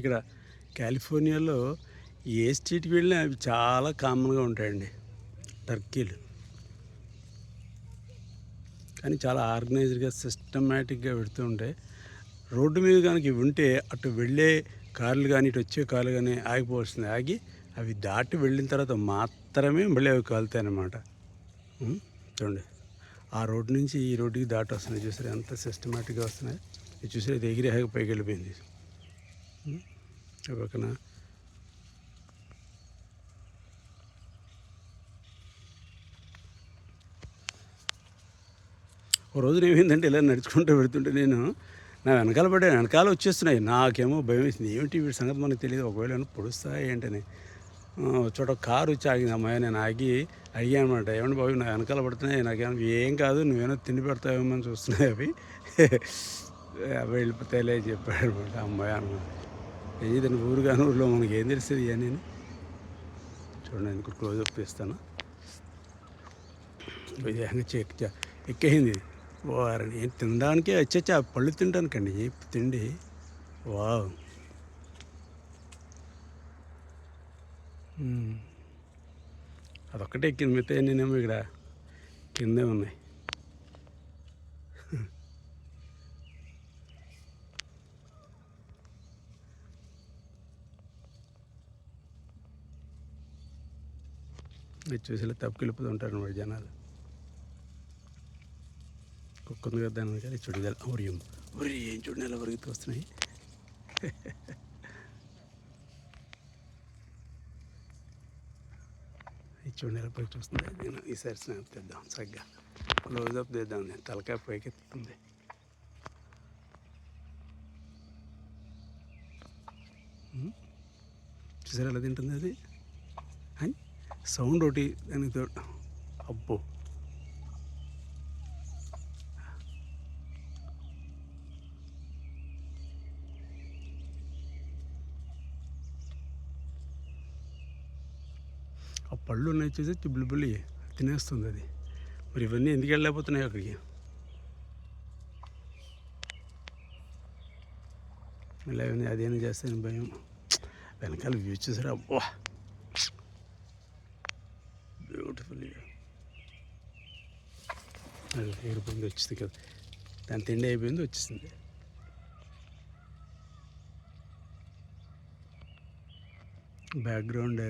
ఇక్కడ కాలిఫోర్నియాలో ఏ స్టేట్కి వెళ్ళినా అవి చాలా కామన్గా ఉంటాయండి. టర్కీలు. కానీ చాలా ఆర్గనైజ్డ్గా సిస్టమేటిక్గా పెడుతూ ఉంటాయి రోడ్డు మీద కనుక ఇవి ఉంటే అటు వెళ్ళే కార్లు కానీ ఇటు వచ్చే కార్లు కానీ ఆగిపోవాల్సింది. ఆగి అవి దాటి వెళ్ళిన తర్వాత మాత్రమే మళ్ళీ అవి కాలుతాయి అన్నమాట చూడండి. ఆ రోడ్డు నుంచి ఈ రోడ్డుకి దాటి వస్తున్నాయి చూసారు ఎంత సిస్టమేటిక్గా వస్తున్నాయి. చూసారు? ఇది ఎగిరి పైకి వెళ్ళిపోయింది. పక్కన ఓ రోజున ఏమైందంటే ఇలా నడుచుకుంటూ పెడుతుంటే నేను నా వెనకాల పడ్డాను వెనకాల వచ్చేస్తున్నాయి. నాకేమో భయం వేసింది. ఏమిటి వీటి సంగతి మనకు తెలియదు. ఒకవేళ పొడుస్తాయి ఏంటని. ఒక చోట కారు వచ్చి ఆగింది అమ్మాయి నేను ఆగి అడిగాను అనమాట ఏమంటే బాబు నా వెనకాల పడుతున్నాయి. నాకేమో ఏం కాదు. నువ్వేమో తిండి పెడతావేమో అని చూస్తున్నాయి అవి. అవి వెళ్ళిపోతాయిలే చెప్పాడు అనమాట అమ్మాయి అనమాట ఏం చేద్దాం ఊరు ఊరిలో మనకి ఏం తెలుస్తుంది ఇవన్నీ చూడండి నేను క్లోజ్ అప్ ఇస్తాను ఇది చెక్ చ- వారని ఏం తినడానికే వచ్చేచ్చా? పళ్ళు తినడానికండి. తిండి? వావ్. అదొక్కటే ఎక్కింది మిగతా నేనేమో ఇక్కడ కిందే ఉన్నాయి. ఇది చూసి తప్పుకెళ్ళిపోతూ ఉంటారు జనాలు. కుక్క కదా దాని కానీ చుడిదాలు. ఉరియం ఉరి ఏం చూడండి నెల వరుగుతూ వస్తున్నాయి? ఈ చూడండి నెల పైకి చూస్తుంది. నేను ఈసారి స్నాప్ తెద్దాం సరిగ్గా. క్లోజ్ అప్ తెద్దాం నేను. తలకాయ పైకి ఎత్తుతుంది చూసారా ఎలా తింటుంది అది? సౌండ్ ఒకటి దానికి అబ్బో. ఆ పళ్ళు ఉన్నాయి చూసి చిబ్బులు తినేస్తుంది అది. మరి ఇవన్నీ ఎందుకు వెళ్ళలేకపోతున్నాయి అక్కడికి? ఇలా ఉంది అదేం చేస్తాను భయం. వెనకాల వ్యూ చూసారా? అబ్బా బ్యూటిఫుల్ అది ఎగిరిపోయింది వచ్చింది కదా. దాని తిండి అయిపోయింది వచ్చేసింది. బ్యాక్గ్రౌండ్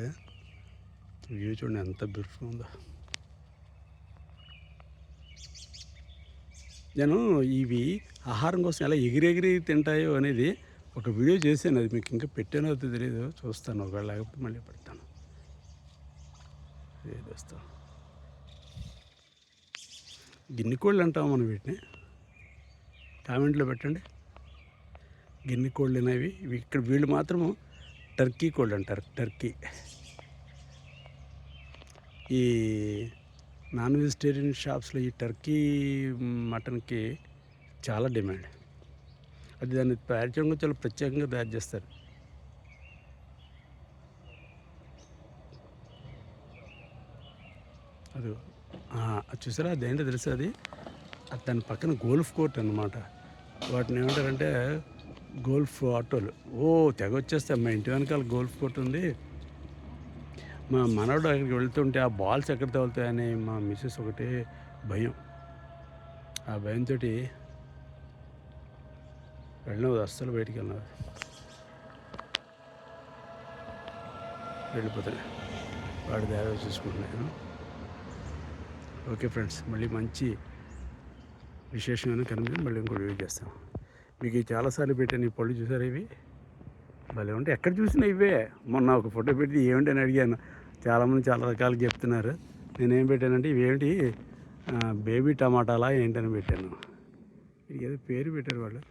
వ్యూ చూడండి ఎంత బ్యూటిఫుల్ ఉందో. నేను ఇవి ఆహారం కోసం ఎలా ఎగిరెగిరి తింటాయో అనేది ఒక వీడియో చేశాను. అది మీకు ఇంకా పెట్టానో తెలియదు చూస్తాను. ఒకవేళ లేకపోతే మళ్ళీ పెడతాను. ఏది గిన్నె కోళ్ళు అంటాం మనం వీటిని. కామెంట్లో పెట్టండి. గిన్నె కోళ్ళు అనేవి ఇక్కడ వీళ్ళు మాత్రము టర్కీ కోళ్ళు అంటారు టర్కీ. ఈ నాన్ వెజిటేరియన్ షాప్స్లో ఈ టర్కీ మటన్కి చాలా డిమాండ్. అది దాన్ని తయారు చేయడం చాలా ప్రత్యేకంగా తయారు చేస్తారు. అది చూసారా? అదేంటో తెలుసా అది? దాని పక్కన గోల్ఫ్ కోర్ట్ అనమాట వాటిని ఏమంటారంటే గోల్ఫ్ ఆటోలు. ఓ తెగ వచ్చేస్తాయి మా ఇంటి వెనకాల గోల్ఫ్ కోర్ట్ ఉంది. మా మనవడు అక్కడికి వెళ్తుంటే ఆ బాల్స్ ఎక్కడ తగులుతాయని మా మిస్సెస్ ఒకటి భయం. ఆ భయంతో వెళ్ళినది అస్సలు బయటికి వెళ్ళినది వెళ్ళిపోతాను వాడి దారి చూసుకుంటున్నాను. ఓకే ఫ్రెండ్స్ మళ్ళీ మంచి విశేషమైన కనిపించి మళ్ళీ ఇంకో వీడియో చేస్తాం. మీకు ఈ చాలాసార్లు పెట్టాను ఈ పళ్ళు చూసారు ఇవి? భలే ఉంటే ఎక్కడ చూసినా ఇవే. మొన్న ఒక ఫోటో పెట్టి ఏమిటి అని అడిగాను. చాలామంది చాలా రకాలు చెప్తున్నారు. నేనేం పెట్టానంటే ఇవేమిటి బేబీ టమాటాలా ఏంటని పెట్టాను. ఇది ఏదో పేరు పెట్టారు వాళ్ళు.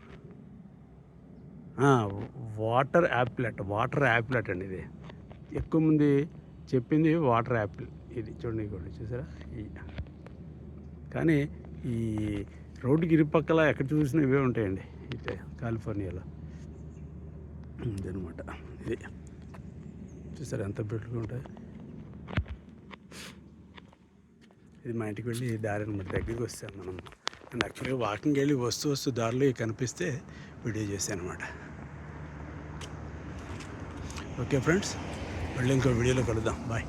వాటర్ యాప్లెట్ వాటర్ యాప్లెట్ అండి ఇది. ఎక్కువ మంది చెప్పింది వాటర్ యాపిల్ ఇది చూడండి కూడా చూసారా? ఈ కానీ ఈ రోడ్డుకి ఇరుపక్కల ఎక్కడ చూసినా ఇవే ఉంటాయండి. ఇట్లా కాలిఫోర్నియాలో. ఇదనమాట ఇది. చూసారా ఎంత బ్యూటిఫుల్గా ఉంటాయి? ఇది మా ఇంటికి వెళ్ళి దారి అనమాట దగ్గరికి వస్తాం మనం. అండ్ యాక్చువల్గా వాకింగ్ వెళ్ళి వస్తూ వస్తూ దారిలో కనిపిస్తే వీడియో చేశాను అనమాట ఓకే ఫ్రెండ్స్ మళ్ళీ ఇంకో వీడియోలో కలుద్దాం. బాయ్.